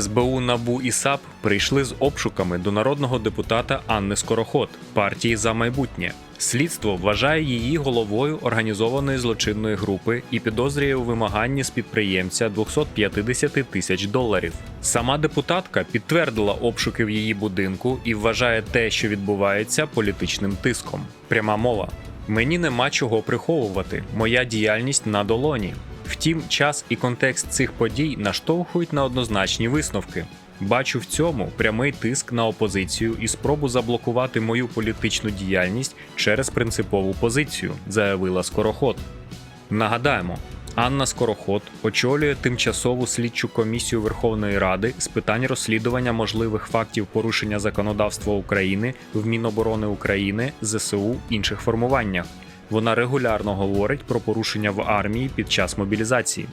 СБУ, НАБУ і САП прийшли з обшуками до народного депутата Анни Скороход партії за майбутнє. Слідство вважає її головою організованої злочинної групи і підозрює у вимаганні з підприємця 250 тисяч доларів. Сама депутатка підтвердила обшуки в її будинку і вважає те, що відбувається, політичним тиском. Пряма мова. Мені нема чого приховувати. Моя діяльність на долоні. Втім, час і контекст цих подій наштовхують на однозначні висновки. Бачу в цьому прямий тиск на опозицію і спробу заблокувати мою політичну діяльність через принципову позицію, заявила Скороход. Нагадаємо, Анна Скороход очолює тимчасову слідчу комісію Верховної Ради з питань розслідування можливих фактів порушення законодавства України в Міноборони України, ЗСУ інших формуваннях. Вона регулярно говорить про порушення в армії під час мобілізації.